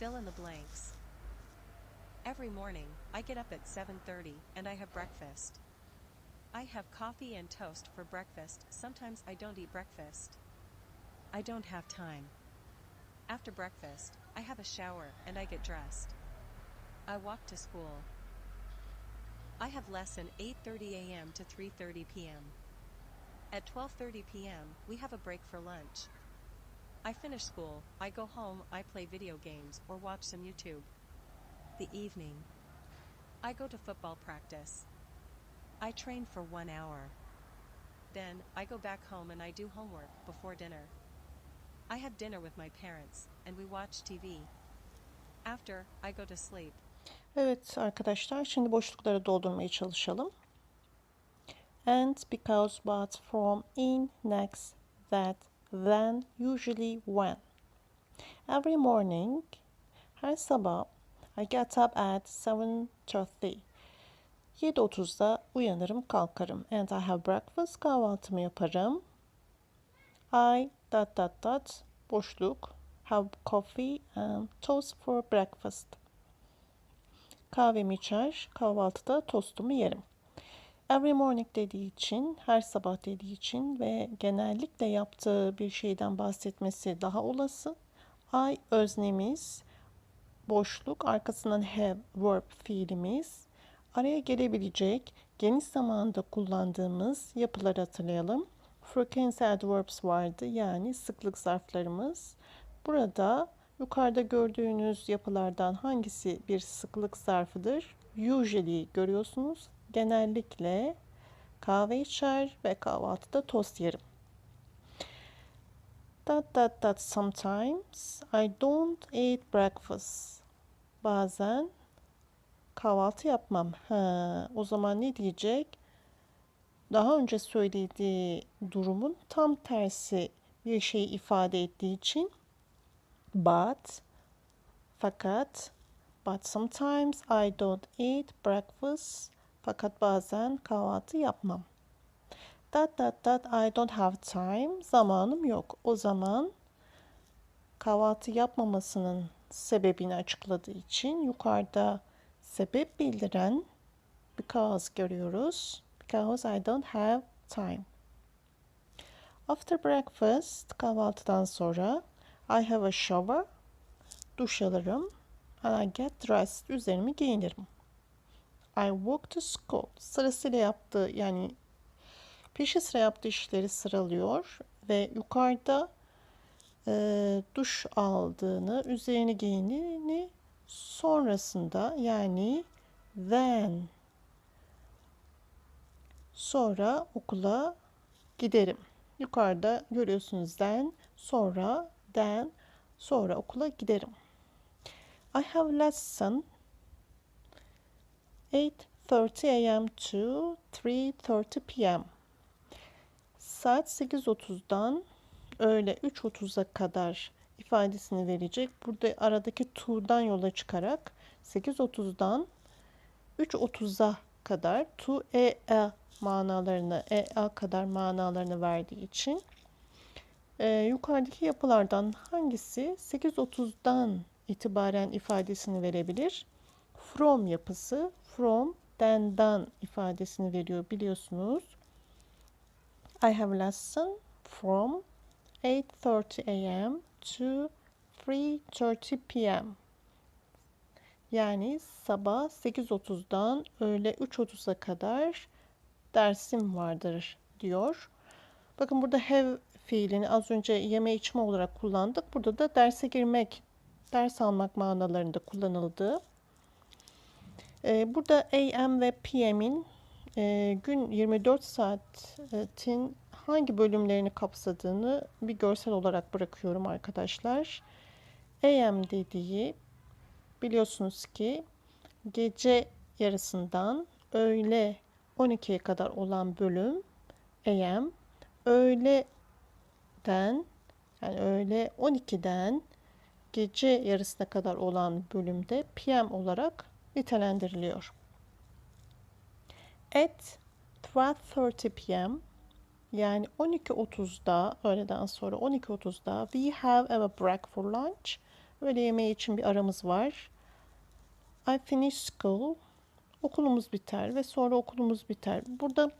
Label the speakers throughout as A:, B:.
A: Fill in the blanks. Every morning, I get up at 7:30 and I have breakfast. I have coffee and toast for breakfast. Sometimes I don't eat breakfast. I don't have time. After breakfast, I have a shower and I get dressed. I walk to school. I have lesson 8:30 a.m. to 3:30 p.m. At 12:30 p.m., we have a break for lunch. I finish school, I go home, I play video games or watch some YouTube. The evening. I go to football practice. I train for 1 hour. Then, I go back home and I do homework before dinner. I have dinner with my parents and we watch TV. After, I go to sleep.
B: Evet arkadaşlar şimdi boşlukları doldurmaya çalışalım. And because but from in next that then usually when. Every morning her sabah I get up at 7.30. 7.30'da uyanırım kalkarım. And I have breakfast kahvaltımı yaparım. I dot dot dot boşluk have coffee and toast for breakfast. Kahvemi içer, kahvaltıda tostumu yerim. Every morning dediği için, her sabah dediği için ve genellikle yaptığı bir şeyden bahsetmesi daha olası. I öznemiz, boşluk, arkasından have verb fiilimiz, araya gelebilecek geniş zamanda kullandığımız yapıları hatırlayalım. Frequency adverbs vardı yani sıklık zarflarımız. Burada yukarıda gördüğünüz yapılardan hangisi bir sıklık zarfıdır? Usually görüyorsunuz. Genellikle kahve içer ve kahvaltıda tost yerim. That that that sometimes I don't eat breakfast. Bazen kahvaltı yapmam. Ha, o zaman ne diyecek? Daha önce söylediği durumun tam tersi bir şey ifade ettiği için but fakat but sometimes I don't eat breakfast fakat bazen kahvaltı yapmam. That that that I don't have time zamanım yok. O zaman kahvaltı yapmamasının sebebini açıkladığı için yukarıda sebep bildiren because görüyoruz. Because I don't have time. After breakfast kahvaltıdan sonra I have a shower. Duş alırım. And I get dressed. Üzerimi giyinirim. I walk to school. Sırasıyla yaptığı yani peşi sıra yaptığı işleri sıralıyor ve yukarıda e, duş aldığını, üzerini giyindiğini sonrasında yani then sonra okula giderim. Yukarıda görüyorsunuz then sonra then sonra okula giderim. I have lesson 8:30 a.m. to 3:30 p.m. Saat 8.30'dan öğle 3.30'a kadar ifadesini verecek. Burada aradaki to'dan yola çıkarak 8.30'dan 3.30'a kadar to e a manalarını e a kadar manalarını verdiği için e, yukarıdaki yapılardan hangisi 8.30'dan itibaren ifadesini verebilir? From yapısı from then'dan ifadesini veriyor biliyorsunuz. I have lesson from 8:30 a.m. to 3:30 p.m. Yani sabah 8.30'dan öğle 3.30'a kadar dersim vardır diyor. Bakın burada have fiilini az önce yeme içme olarak kullandık. Burada da derse girmek, ders almak manalarında kullanıldı. Ee, burada AM ve PM'in e, gün 24 saatin hangi bölümlerini kapsadığını bir görsel olarak bırakıyorum arkadaşlar. AM dediği biliyorsunuz ki gece yarısından öğle 12'ye kadar olan bölüm AM, öğleden yani öğle 12'den gece yarısına kadar olan bölümde PM olarak nitelendiriliyor. At 12.30 p.m. yani 12.30'da öğleden sonra 12.30'da we have a break for lunch. Öğle yemeği için bir aramız var. I finish school. Okulumuz biter ve sonra okulumuz biter. Burada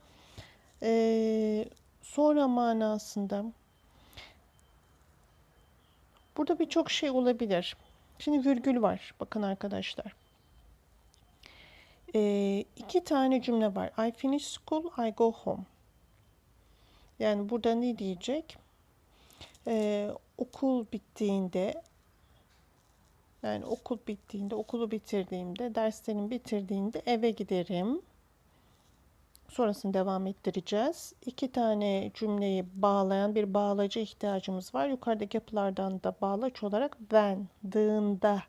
B: eee, sonra manasında burada birçok şey olabilir. Şimdi virgül var. Bakın arkadaşlar. Eee iki tane cümle var. I finish school, I go home. Yani burada ne diyecek? Eee, okul bittiğinde yani okul bittiğinde, okulu bitirdiğimde, derslerimi bitirdiğimde eve giderim. Sonrasını devam ettireceğiz. İki tane cümleyi bağlayan bir bağlacı ihtiyacımız var. Yukarıdaki yapılardan da bağlaç olarak when, dığında,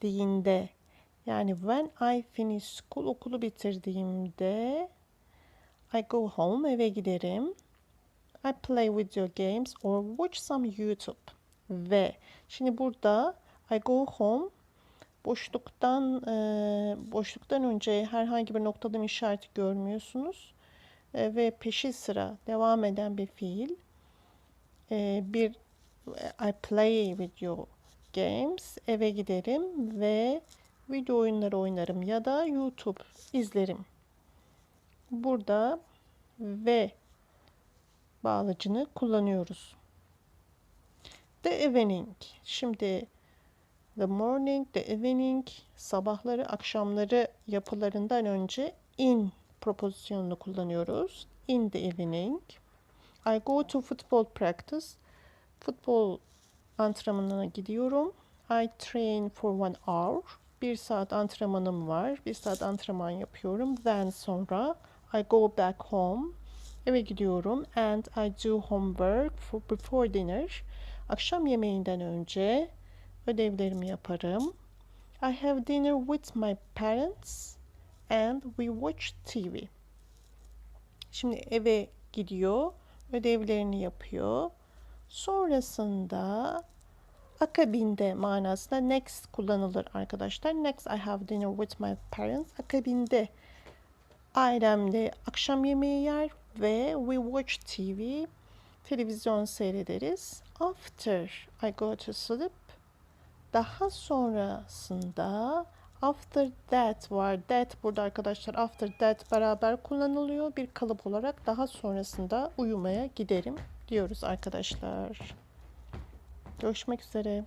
B: diğinde. Yani when I finish school, okulu bitirdiğimde I go home, eve giderim. I play video games or watch some YouTube. Ve şimdi burada I go home boşluktan e, boşluktan önce herhangi bir noktalama işareti görmüyorsunuz. E, ve peşi sıra devam eden bir fiil. E, bir I play video games eve giderim ve video oyunları oynarım ya da YouTube izlerim. Burada ve bağlacını kullanıyoruz. The evening. Şimdi the morning, the evening, sabahları, akşamları yapılarından önce in propozisyonunu kullanıyoruz. In the evening. I go to football practice. Futbol antrenmanına gidiyorum. I train for one hour. Bir saat antrenmanım var. Bir saat antrenman yapıyorum. Then sonra I go back home. Eve gidiyorum and I do homework for before dinner. Akşam yemeğinden önce ödevlerimi yaparım. I have dinner with my parents and we watch TV. Şimdi eve gidiyor, ödevlerini yapıyor. Sonrasında akabinde manasında next kullanılır arkadaşlar. Next I have dinner with my parents. Akabinde ailemle akşam yemeği yer ve we watch TV. Televizyon seyrederiz. After I go to sleep. Daha sonrasında after that var. That burada arkadaşlar after that beraber kullanılıyor. Bir kalıp olarak daha sonrasında uyumaya giderim diyoruz arkadaşlar. Görüşmek üzere.